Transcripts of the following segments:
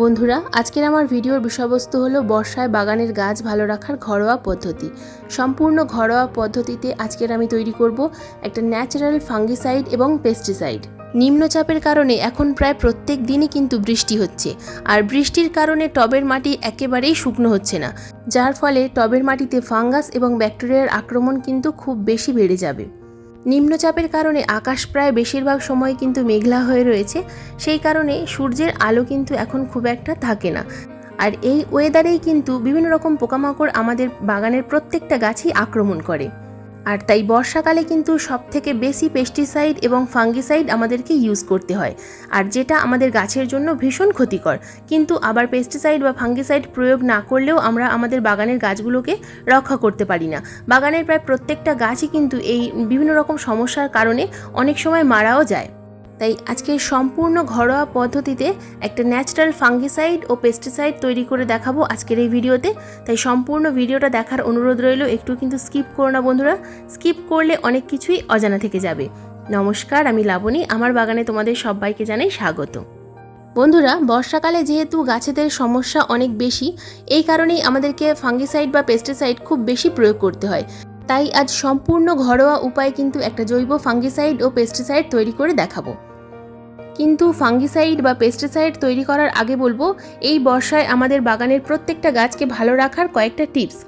বন্ধুরা, আজকের আমার ভিডিওর বিষয়বস্তু হলো বর্ষায় বাগানের গাছ ভালো রাখার ঘরোয়া পদ্ধতি। সম্পূর্ণ ঘরোয়া পদ্ধতিতে আজকের আমি তৈরি করব একটা ন্যাচারাল ফাঙ্গিসাইড এবং পেস্টিসাইড। নিম্নচাপের কারণে এখন প্রায় প্রত্যেক দিনই কিন্তু বৃষ্টি হচ্ছে, আর বৃষ্টির কারণে টবের মাটি একেবারেই শুকনো হচ্ছে না, যার ফলে টবের মাটিতে ফাঙ্গাস এবং ব্যাকটেরিয়ার আক্রমণ কিন্তু খুব বেশি বেড়ে যাবে। নিম্নচাপের কারণে আকাশ প্রায় বেশিরভাগ সময় কিন্তু মেঘলা হয়ে রয়েছে, সেই কারণে সূর্যের আলো কিন্তু এখন খুব একটা থাকে না। আর এই ওয়েদারেই কিন্তু বিভিন্ন রকম পোকামাকড় আমাদের বাগানের প্রত্যেকটা গাছই আক্রমণ করে। আর তাই বর্ষাকালে কিন্তু সব থেকে বেশি পেস্টিসাইড এবং ফাঙ্গিসাইড আমাদেরকে ইউজ করতে হয়। আর যেটা আমাদের গাছের জন্য ভীষণ ক্ষতিকর। কিন্তু আবার পেস্টিসাইড বা ফাঙ্গিসাইড প্রয়োগ না করলেও আমরা আমাদের বাগানের গাছগুলোকে রক্ষা করতে পারি না। বাগানের প্রায় প্রত্যেকটা গাছই কিন্তু এই বিভিন্ন রকম সমস্যার কারণে অনেক সময় মারাও যায়। তাই আজকে সম্পূর্ণ ঘরোয়া পদ্ধতিতে একটা ন্যাচারাল ফাঙ্গিসাইড ও পেস্টিসাইড তৈরি করে দেখাবো আজকের এই ভিডিওতে। তাই সম্পূর্ণ ভিডিওটা দেখার অনুরোধ রইল, একটু কিন্তু স্কিপ করো না বন্ধুরা। স্কিপ করলে অনেক কিছুই অজানা থেকে যাবে। নমস্কার, আমি লাবণী, আমার বাগানে তোমাদের সবাইকে জানাই স্বাগত। বন্ধুরা, বর্ষাকালে যেহেতু গাছেদের সমস্যা অনেক বেশি, এই কারণেই আমাদেরকে ফাঙ্গিসাইড বা পেস্টিসাইড খুব বেশি প্রয়োগ করতে হয়। তাই আজ সম্পূর্ণ ঘরোয়া উপায়ে কিন্তু একটা জৈব ফাঙ্গিসাইড ও পেস্টিসাইড তৈরি করে দেখাবো। কিন্তু ফাঙ্গিসাইড বা পেস্টিসাইড তৈরি করার আগে বলব, এই বর্ষায় আমাদের বাগানের প্রত্যেকটা গাছকে ভালো রাখার কয়েকটা টিপস।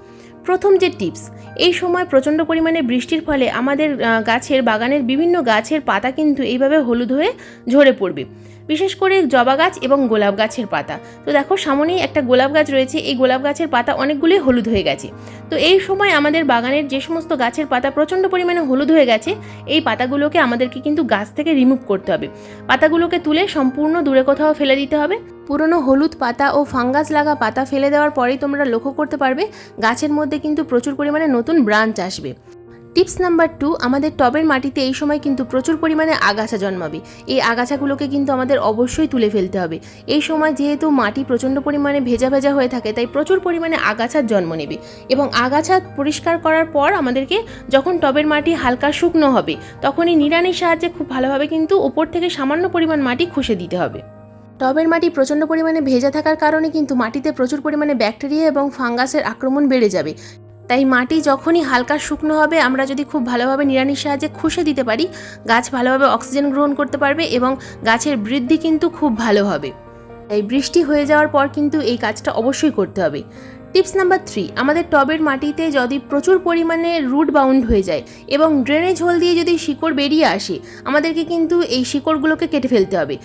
প্রথম যে টিপস, এই সময় প্রচণ্ড পরিমাণে বৃষ্টির ফলে আমাদের গাছের, বাগানের বিভিন্ন গাছের পাতা কিন্তু এইভাবে হলুদ হয়ে ঝরে পড়বে। বিশেষ করে জবা গাছ এবং গোলাপ গাছের পাতা। তো দেখো, সামনেই একটা গোলাপ গাছ রয়েছে। এই গোলাপ গাছের পাতা অনেকগুলোই হলুদ হয়ে গেছে। তো এই সময় আমাদের বাগানের যে সমস্ত গাছের পাতা প্রচণ্ড পরিমাণে হলুদ হয়ে গেছে, এই পাতাগুলোকে আমাদেরকে কিন্তু গাছ থেকে রিমুভ করতে হবে। পাতাগুলোকে তুলে সম্পূর্ণ দূরে কোথাও ফেলে দিতে হবে। পুরনো হলুদ পাতা ও ফাঙ্গাস লাগা পাতা ফেলে দেওয়ার পরেই তোমরা লক্ষ্য করতে পারবে, গাছের মধ্যে কিন্তু প্রচুর পরিমাণে নতুন ব্রাঞ্চ আসবে। টিপস নাম্বার টু, আমাদের টবের মাটিতে এই সময় কিন্তু প্রচুর পরিমাণে আগাছা জন্মাবে। এই আগাছাগুলোকে কিন্তু আমাদের অবশ্যই তুলে ফেলতে হবে। এই সময় যেহেতু মাটি প্রচণ্ড পরিমাণে ভেজা ভেজা হয়ে থাকে, তাই প্রচুর পরিমাণে আগাছার জন্ম নেবে। এবং আগাছা পরিষ্কার করার পর আমাদেরকে যখন টবের মাটি হালকা শুকনো হবে, তখনই নিড়ানির সাহায্যে খুব ভালোভাবে কিন্তু ওপর থেকে সামান্য পরিমাণ মাটি খুশে দিতে হবে। টবের মাটি প্রচণ্ড পরিমাণে ভেজা থাকার কারণে কিন্তু মাটিতে প্রচুর পরিমাণে ব্যাকটেরিয়া এবং ফাঙ্গাসের আক্রমণ বেড়ে যাবে। তাই মাটি যখনই হালকা শুকনো হবে, আমরা যদি খুব ভালোভাবে নিড়ানির সাহায্যে খুশে দিতে পারি, গাছ ভালোভাবে অক্সিজেন গ্রহণ করতে পারবে এবং গাছের বৃদ্ধি কিন্তু খুব ভালো হবে। তাই বৃষ্টি হয়ে যাওয়ার পর কিন্তু এই কাজটা অবশ্যই করতে হবে। টিপস নাম্বার থ্রি, আমাদের টবের মাটিতে যদি প্রচুর পরিমাণে রুট বাউন্ড হয়ে যায় এবং ড্রেনেজ হোল দিয়ে যদি শিকড় বেরিয়ে আসে, আমাদেরকে কিন্তু এই শিকড়গুলোকে কেটে ফেলতে হবে।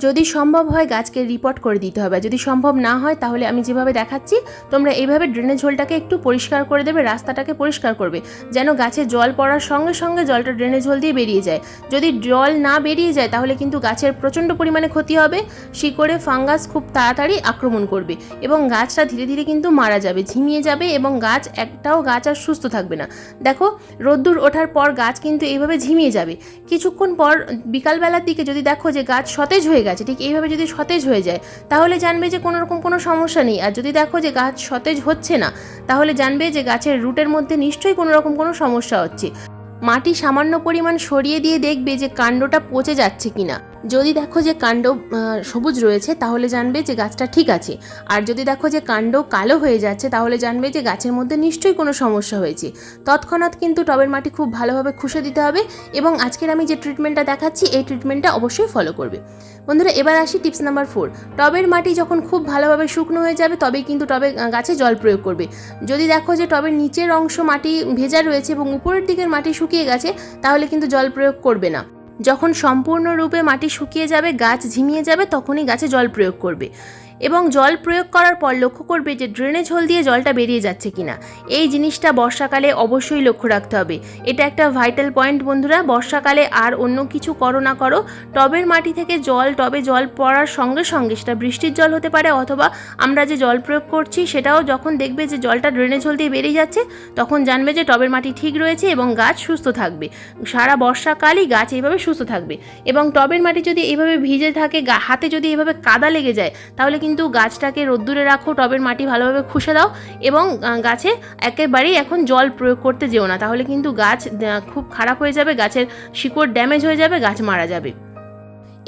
যদি সম্ভব হয় গাছকে রিপোর্ট করে দিতে হবে। যদি সম্ভব না হয়, তাহলে আমি যেভাবে দেখাচ্ছি, তোমরা এইভাবে ড্রেনেজ হোলটাকে একটু পরিষ্কার করে দেবে, রাস্তাটাকে পরিষ্কার করবে, যেন গাছে জল পড়ার সঙ্গে সঙ্গে জলটা ড্রেনেজ হোল দিয়ে বেরিয়ে যায়। যদি জল না বেরিয়ে যায়, তাহলে কিন্তু গাছের প্রচণ্ড পরিমাণে ক্ষতি হবে, শিকড়ে ফাঙ্গাস খুব তাড়াতাড়ি আক্রমণ করবে এবং গাছটা ধীরে ধীরে কিন্তু মারা যাবে, ঝিমিয়ে যাবে এবং গাছ একটাও গাছ আর সুস্থ থাকবে না। দেখো, রোদ্দুর ওঠার পর গাছ কিন্তু এইভাবে ঝিমিয়ে যাবে। কিছুক্ষণ পর বিকালবেলার দিকে যদি দেখো যে গাছ সতেজ হয়ে গেছে ঠিক এইভাবে যদি সতেজ হয়ে যায়, তাহলে জানবে যে কোনো রকম কোনো সমস্যা নেই। আর যদি দেখো যে গাছ সতেজ হচ্ছে না, তাহলে জানবে যে গাছের রুটের মধ্যে নিশ্চয়ই কোনো রকম কোনো সমস্যা হচ্ছে। মাটি সামান্য পরিমাণ সরিয়ে দিয়ে দেখবে যে কাণ্ডটা পচে যাচ্ছে কিনা। যদি দেখো যে কাণ্ড সবুজ রয়েছে, তাহলে জানবে যে গাছটা ঠিক আছে। আর যদি দেখো যে কাণ্ড কালো হয়ে যাচ্ছে, তাহলে জানবে যে গাছের মধ্যে নিশ্চয়ই কোনো সমস্যা হয়েছে। তৎক্ষণাৎ কিন্তু টবের মাটি খুব ভালোভাবে খুশে দিতে হবে এবং আজকের আমি যে ট্রিটমেন্টটা দেখাচ্ছি, এই ট্রিটমেন্টটা অবশ্যই ফলো করবে। বন্ধুরা, এবার আসি টিপস নাম্বার ফোর টবের মাটি যখন খুব ভালোভাবে শুকনো হয়ে যাবে, তবেই কিন্তু টবে গাছে জল প্রয়োগ করবে। যদি দেখো যে টবের নিচের অংশ মাটি ভেজা রয়েছে এবং উপরের দিকের মাটি শুকিয়ে গেছে, তাহলে কিন্তু জল প্রয়োগ করবে না। যখন সম্পূর্ণরূপে মাটি শুকিয়ে যাবে গাছ ঝিমিয়ে যাবে তখনই গাছে জল প্রয়োগ করবে। এবং জল প্রয়োগ করার পর লক্ষ্য করবে যে ড্রেনেজ হোল দিয়ে জলটা বেরিয়ে যাচ্ছে কিনা। এই জিনিসটা বর্ষাকালে অবশ্যই লক্ষ্য রাখতে হবে। এটা একটা ভাইটাল পয়েন্ট বন্ধুরা। বর্ষাকালে আর অন্য কিছু করো না করো। টবের মাটি থেকে জল, টবে জল পড়ার সঙ্গে সঙ্গে সেটা বৃষ্টির জল হতে পারে অথবা আমরা যে জল প্রয়োগ করছি সেটাও যখন দেখবে যে জলটা ড্রেনেজ হোল দিয়ে বেরিয়ে যাচ্ছে, তখন জানবে যে টবের মাটি ঠিক রয়েছে এবং গাছ সুস্থ থাকবে। সারা বর্ষাকালই গাছ এইভাবে সুস্থ থাকবে। এবং টবের মাটি যদি এইভাবে ভিজে থাকে হাতে যদি এভাবে কাদা লেগে যায়, তাহলে কিন্তু গাছটাকে রোদ্দুরে রাখো, টবের মাটি ভালোভাবে খুশে দাও এবং গাছে একেবারেই এখন জল প্রয়োগ করতে যেও না। তাহলে কিন্তু গাছ খুব খারাপ হয়ে যাবে, গাছের শিকড় ড্যামেজ হয়ে যাবে, গাছ মারা যাবে।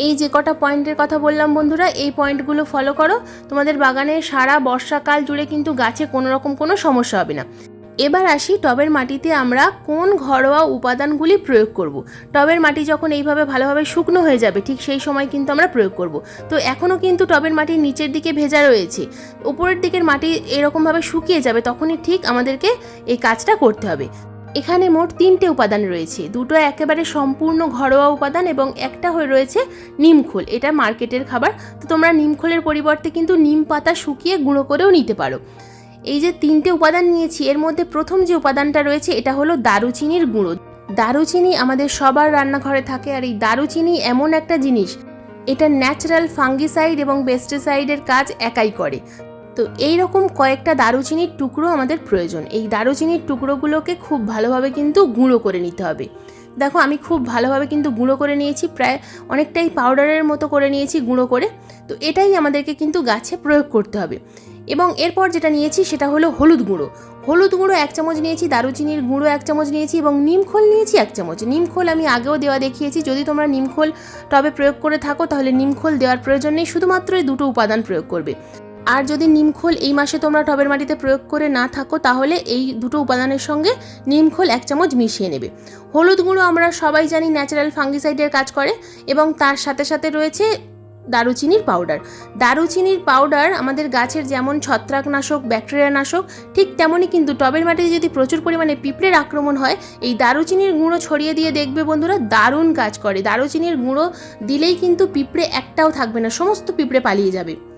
এই যে কটা পয়েন্টের কথা বললাম বন্ধুরা, এই পয়েন্টগুলো ফলো করো। তোমাদের বাগানে সারা বর্ষাকাল জুড়ে কিন্তু গাছে কোনো রকম কোনো সমস্যা হবে না। এবার আসি টবের মাটিতে আমরা কোন ঘরোয়া উপাদানগুলি প্রয়োগ করব। টবের মাটি যখন এইভাবে ভালোভাবে শুকনো হয়ে যাবে, ঠিক সেই সময় কিন্তু আমরা প্রয়োগ করব। তো এখনও কিন্তু টবের মাটি নিচের দিকে ভেজা রয়েছে। উপরের দিকের মাটি এরকমভাবে শুকিয়ে যাবে, তখনই ঠিক আমাদেরকে এই কাজটা করতে হবে। এখানে মোট তিনটে উপাদান রয়েছে। দুটো একেবারে সম্পূর্ণ ঘরোয়া উপাদান এবং একটা হয়ে রয়েছে নিমখোল এটা মার্কেটের খাবার। তো তোমরা নিমখোলের পরিবর্তে কিন্তু নিম পাতা শুকিয়ে গুঁড়ো করেও নিতে পারো। এই যে তিনটে উপাদান নিয়েছি, এর মধ্যে প্রথম যে উপাদানটা রয়েছে, এটা হলো দারুচিনির গুঁড়ো। দারুচিনি আমাদের সবার রান্নাঘরে থাকে, আর এই দারুচিনি এমন একটা জিনিস, এটা ন্যাচারাল ফাঙ্গিসাইড এবং পেস্টিসাইডের কাজ একাই করে। তো এই রকম কয়েকটা দারুচিনির টুকরো আমাদের প্রয়োজন। এই দারুচিনির টুকরোগুলোকে খুব ভালোভাবে কিন্তু গুঁড়ো করে নিতে হবে। দেখো, আমি খুব ভালোভাবে কিন্তু গুঁড়ো করে নিয়েছি, প্রায় অনেকটাই পাউডারের মতো করে নিয়েছি গুঁড়ো করে। তো এটাই আমাদেরকে কিন্তু গাছে প্রয়োগ করতে হবে। এবং এরপর যেটা নিয়েছি সেটা হলো হলুদ গুঁড়ো। হলুদ গুঁড়ো এক চামচ নিয়েছি, দারুচিনির গুঁড়ো এক চামচ নিয়েছি এবং নিমখোল নিয়েছি এক চামচ। নিমখোল আমি আগেও দেওয়া দেখিয়েছি, যদি তোমরা নিমখোল টবে প্রয়োগ করে থাকো তাহলে নিমখোল দেওয়ার প্রয়োজন নেই, শুধুমাত্র এই দুটো উপাদান প্রয়োগ করবে। আর যদি নিমখোল এই মাসে তোমরা টবের মাটিতে প্রয়োগ করে না থাকো তাহলে এই দুটো উপাদানের সঙ্গে নিমখোল এক চামচ মিশিয়ে নেবে। হলুদ গুঁড়ো আমরা সবাই জানি ন্যাচারাল ফাঙ্গিসাইডের কাজ করে এবং তার সাথে সাথে রয়েছে দারুচিনির পাউডার দারুচিনির পাউডার আমাদের গাছের যেমন ছত্রাকনাশক ব্যাকটেরিয়া নাশক ঠিক তেমনই কিন্তু টবের মাটিতে যদি প্রচুর পরিমাণে পিঁপড়ের আক্রমণ হয়, এই দারুচিনির গুঁড়ো ছড়িয়ে দিয়ে দেখবে বন্ধুরা দারুণ কাজ করে। দারুচিনির গুঁড়ো দিলেই কিন্তু পিঁপড়ে একটাও থাকবে না, সমস্ত পিঁপড়ে পালিয়ে যাবে।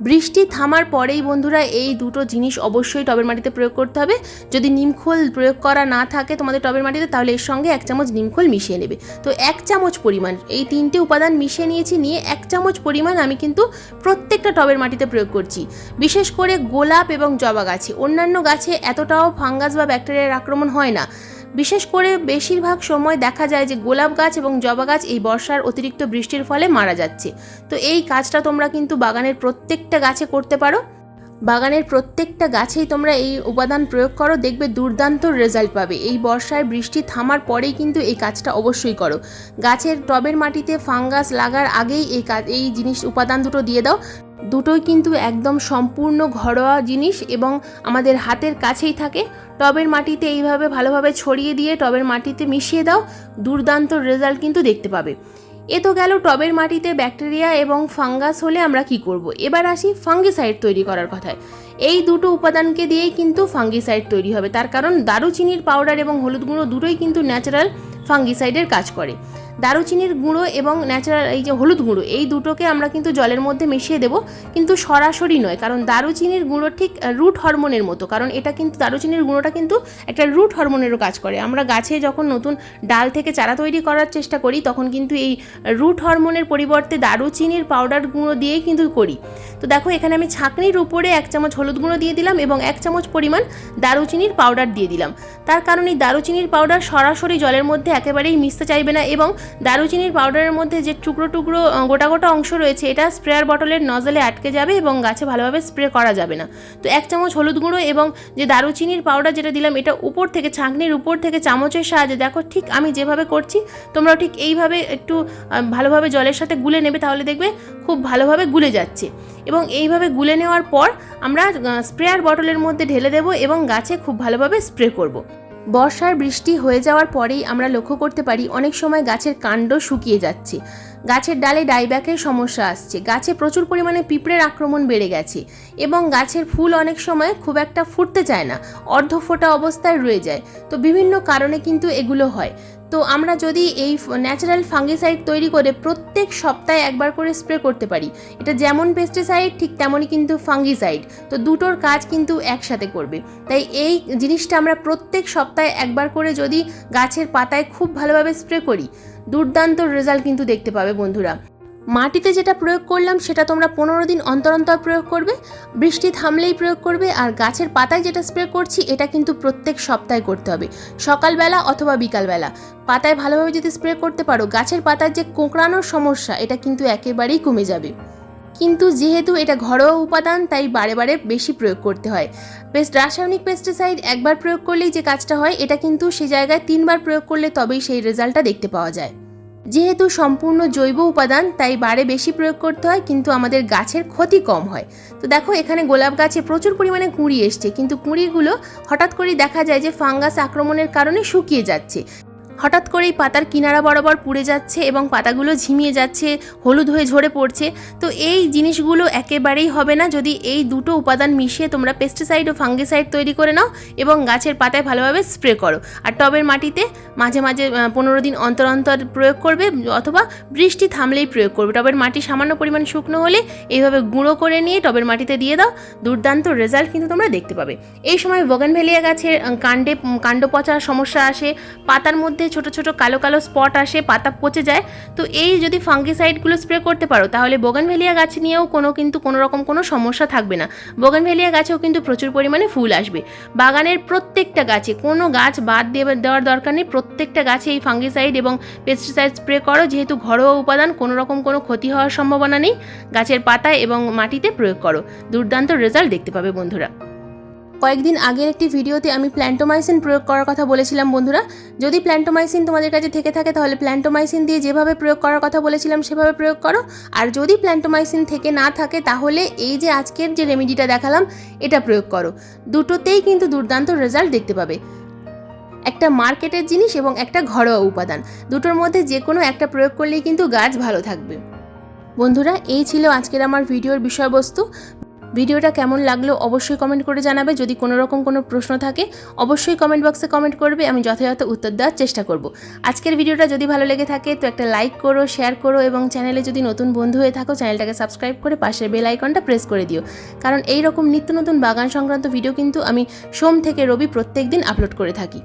বৃষ্টি থামার পরেই বন্ধুরা এই দুটো জিনিস অবশ্যই টবের মাটিতে প্রয়োগ করতে হবে। যদি নিমখোল প্রয়োগ করা না থাকে তোমাদের টবের মাটিতে, তাহলে এর সঙ্গে এক চামচ নিমখোল মিশিয়ে নেবে। তো এক চামচ পরিমাণ, এই তিনটে উপাদান মিশিয়ে নিয়েছি, নিয়ে এক চামচ পরিমাণ আমি কিন্তু প্রত্যেকটা টবের মাটিতে প্রয়োগ করছি। বিশেষ করে গোলাপ এবং জবা গাছে। অন্যান্য গাছে এতটাও ফাঙ্গাস বা ব্যাকটেরিয়ার আক্রমণ হয় না। বিশেষ করে বেশিরভাগ সময় দেখা যায় যে গোলাপ গাছ এবং জবা গাছ এই বর্ষার অতিরিক্ত বৃষ্টির ফলে মারা যাচ্ছে। তো এই কাজটা তোমরা কিন্তু বাগানের প্রত্যেকটা গাছে করতে পারো। বাগানের প্রত্যেকটা গাছেই তোমরা এই উপাদান প্রয়োগ করো, দেখবে দুর্দান্ত রেজাল্ট পাবে। এই বর্ষায় বৃষ্টি থামার পরেই কিন্তু এই কাজটা অবশ্যই করো। গাছের টবের মাটিতে ফাঙ্গাস লাগার আগেই এই কাজ এই জিনিস, উপাদান দুটো দিয়ে দাও। দুটোই কিন্তু একদম সম্পূর্ণ ঘরোয়া জিনিস এবং আমাদের হাতের কাছেই থাকে। টবের মাটিতে এইভাবে ভালোভাবে ছড়িয়ে দিয়ে টবের মাটিতে মিশিয়ে দাও, দুর্দান্ত রেজাল্ট কিন্তু দেখতে পাবে। এ তো গেল টবের মাটিতে ব্যাকটেরিয়া এবং ফাঙ্গাস হলে আমরা কি করব। এবার আসি ফাঙ্গিসাইড তৈরি করার কথায়। এই দুটো উপাদানকে দিয়েই কিন্তু ফাঙ্গিসাইড তৈরি হবে। তার কারণ দারুচিনির পাউডার এবং হলুদ গুঁড়ো দুটোই কিন্তু ন্যাচারাল ফাঙ্গিসাইডের কাজ করে। দারুচিনির গুঁড়ো এবং ন্যাচারাল এই যে হলুদ গুঁড়ো, এই দুটোকে আমরা কিন্তু জলের মধ্যে মিশিয়ে দেব, কিন্তু সরাসরি নয়, কারণ দারুচিনির গুঁড়ো ঠিক রুট হরমোনের মতো, কারণ এটা কিন্তু, দারুচিনির গুঁড়োটা কিন্তু একটা রুট হরমোনেরও কাজ করে। আমরা গাছে যখন নতুন ডাল থেকে চারা তৈরি করার চেষ্টা করি, তখন কিন্তু এই রুট হরমোনের পরিবর্তে দারুচিনির পাউডার গুঁড়ো দিয়েই কিন্তু করি। তো দেখো, এখানে আমি ছাঁকনির উপরে এক চামচ হলুদ গুঁড়ো দিয়ে দিলাম এবং এক চামচ পরিমাণ দারুচিনির পাউডার দিয়ে দিলাম। তার কারণ এই দারুচিনির পাউডার সরাসরি জলের মধ্যে একেবারেই মিশতে চাইবে না এবং দারুচিনির পাউডারের মধ্যে যে টুকরো টুকরো গোটা গোটা অংশ রয়েছে, এটা স্প্রেয়ার বটলের নজলে আটকে যাবে এবং গাছে ভালোভাবে স্প্রে করা যাবে না তো এক চামচ হলুদ গুঁড়ো এবং যে দারুচিনির পাউডার যেটা দিলাম, এটা উপর থেকে, ছাঁকনির উপর থেকে চামচের সাহায্যে, দেখো ঠিক আমি যেভাবে করছি, তোমরাও ঠিক এইভাবে একটু ভালোভাবে জলের সাথে গুলে নেবে, তাহলে দেখবে খুব ভালোভাবে গুলে যাচ্ছে এবং এইভাবে গুলে নেওয়ার পর আমরা স্প্রেয়ার বটলের মধ্যে ঢেলে দেবো এবং গাছে খুব ভালোভাবে স্প্রে করব। বর্ষার বৃষ্টি হয়ে যাওয়ার পরেই আমরা লক্ষ্য করতে পারি অনেক সময় গাছের কাণ্ড শুকিয়ে যাচ্ছে। গাছের ডালে ডাইব্যাকের সমস্যা আসছে। গাছে প্রচুর পরিমাণে পিঁপড়ের আক্রমণ বেড়ে গেছে এবং গাছের ফুল অনেক সময় খুব একটা ফুটতে চায় না অর্ধ ফোটা অবস্থায় রয়ে যায়। তো বিভিন্ন কারণে কিন্তু এগুলো হয়। তো আমরা যদি এই ন্যাচারাল ফাঙ্গিসাইড তৈরি করে প্রত্যেক সপ্তাহে একবার করে স্প্রে করতে পারি। এটা যেমন পেস্টিসাইড ঠিক তেমনই কিন্তু ফাঙ্গিসাইড তো দুটোর কাজ কিন্তু একসাথে করবে। তাই এই জিনিসটা আমরা প্রত্যেক সপ্তাহে একবার করে যদি গাছের পাতায় খুব ভালোভাবে স্প্রে করি, দুর্দান্ত রেজাল্ট কিন্তু দেখতে পাবে বন্ধুরা। মাটিতে যেটা প্রয়োগ করলাম, সেটা তোমরা পনেরো দিন অন্তর অন্তর প্রয়োগ করবে। বৃষ্টি থামলেই প্রয়োগ করবে, আর গাছের পাতায় যেটা স্প্রে করছি, এটা কিন্তু প্রত্যেক সপ্তাহে করতে হবে। সকালবেলা অথবা বিকালবেলা। পাতায় ভালোভাবে যদি স্প্রে করতে পারো, গাছের পাতার যে কোঁকড়ানোর সমস্যা, এটা কিন্তু একেবারেই কমে যাবে। কিন্তু যেহেতু এটা ঘরোয়া উপাদান, তাই বারে বারে বেশি প্রয়োগ করতে হয়। পেস্ট রাসায়নিক পেস্টিসাইড একবার প্রয়োগ করলেই যে কাজটা হয়, এটা কিন্তু সে জায়গায় তিনবার প্রয়োগ করলে তবেই সেই রেজাল্টটা দেখতে পাওয়া যায়। যেহেতু সম্পূর্ণ জৈব উপাদান, তাই বারে বেশি প্রয়োগ করতে হয়, কিন্তু আমাদের গাছের ক্ষতি কম হয়। তো দেখো, এখানে গোলাপ গাছে প্রচুর পরিমাণে কুঁড়ি এসছে, কিন্তু কুঁড়িগুলো হঠাৎ করেই দেখা যায় যে, ফাঙ্গাস আক্রমণের কারণে শুকিয়ে যাচ্ছে। হঠাৎ করেই পাতার কিনারা বরাবর পুড়ে যাচ্ছে এবং পাতাগুলো ঝিমিয়ে যাচ্ছে, হলুদ হয়ে ঝরে পড়ছে। তো এই জিনিসগুলো একেবারেই হবে না যদি এই দুটো উপাদান মিশিয়ে তোমরা পেস্টিসাইড ও ফাঙ্গিসাইড তৈরি করে নাও এবং গাছের পাতায় ভালোভাবে স্প্রে করো। আর টবের মাটিতে মাঝে মাঝে পনেরো দিন অন্তর অন্তর প্রয়োগ করবে অথবা বৃষ্টি থামলেই প্রয়োগ করবে। টবের মাটি সামান্য পরিমাণ শুকনো হলে এইভাবে গুঁড়ো করে নিয়ে টবের মাটিতে দিয়ে দাও। দুর্দান্ত রেজাল্ট কিন্তু তোমরা দেখতে পাবে। এই সময় বগানভেলিয়া গাছের কাণ্ডে কাণ্ড পচার সমস্যা আসে। পাতার মধ্যে ছোট ছোট কালো কালো স্পট আসে, পাতা পচে যায়। তো এই যদি ফাঙ্গিসাইডগুলো স্প্রে করতে পারো, তাহলে বোগানভেলিয়া গাছ নিয়েও কোনো কিন্তু কোনো রকম কোনো সমস্যা থাকবে না। বোগানভেলিয়া গাছেও কিন্তু প্রচুর পরিমাণে ফুল আসবে। বাগানের প্রত্যেকটা গাছে, কোনো গাছ বাদ দিয়ে দেওয়ার দরকার নেই, প্রত্যেকটা গাছে এই ফাঙ্গিসাইড এবং পেস্টিসাইড স্প্রে করো, যেহেতু ঘরোয়া উপাদান, কোনো রকম কোনো ক্ষতি হওয়ার সম্ভাবনা নেই। গাছের পাতায় এবং মাটিতে প্রয়োগ করো। দুর্দান্ত রেজাল্ট দেখতে পাবে বন্ধুরা। কয়েকদিন আগের একটি ভিডিওতে আমি প্ল্যান্টোমাইসিন প্রয়োগ করার কথা বলেছিলাম, বন্ধুরা। যদি প্ল্যান্টোমাইসিন তোমাদের কাছে থেকে থাকে, তাহলে প্ল্যান্টোমাইসিন দিয়ে যেভাবে প্রয়োগ করার কথা বলেছিলাম, সেভাবে প্রয়োগ করো। আর যদি প্ল্যান্টোমাইসিন থেকে না থাকে, তাহলে এই যে আজকের যে রেমেডিটা দেখালাম, এটা প্রয়োগ করো। দুটোতেই কিন্তু দুর্দান্ত রেজাল্ট দেখতে পাবে। একটা মার্কেটের জিনিস এবং একটা ঘরোয়া উপাদান। দুটোর মধ্যে যে কোনো একটা প্রয়োগ করলেই কিন্তু গাছ ভালো থাকবে। বন্ধুরা, এই ছিল আজকের আমার ভিডিওর বিষয়বস্তু। ভিডিওটা কেমন লাগল অবশ্যই কমেন্ট করে জানাবে। যদি কোনো রকম কোনো প্রশ্ন থাকে, অবশ্যই কমেন্ট বক্সে কমেন্ট করবে, আমি যথাযথ উত্তর দেওয়ার চেষ্টা করব। আজকের ভিডিওটা যদি ভালো লেগে থাকে, তো একটা লাইক করো শেয়ার করো এবং চ্যানেলে যদি নতুন বন্ধু হয়ে থাকো চ্যানেলটাকে সাবস্ক্রাইব করে পাশের বেল আইকনটা প্রেস করে দিও। কারণ এই রকম নিত্য নতুন বাগান সংক্রান্ত ভিডিও কিন্তু আমি সোম থেকে রবি প্রত্যেক দিন আপলোড করে থাকি।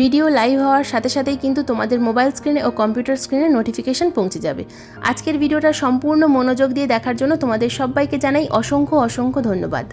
ভিডিও লাইভ হওয়ার সাথে সাথেই কিন্তু তোমাদের মোবাইল স্ক্রিনে ও কম্পিউটার স্ক্রিনে নোটিফিকেশন পৌঁছে যাবে। আজকের ভিডিওটা সম্পূর্ণ মনোযোগ দিয়ে দেখার জন্য তোমাদের সবাইকে জানাই অসংখ্য অসংখ্য ধন্যবাদ।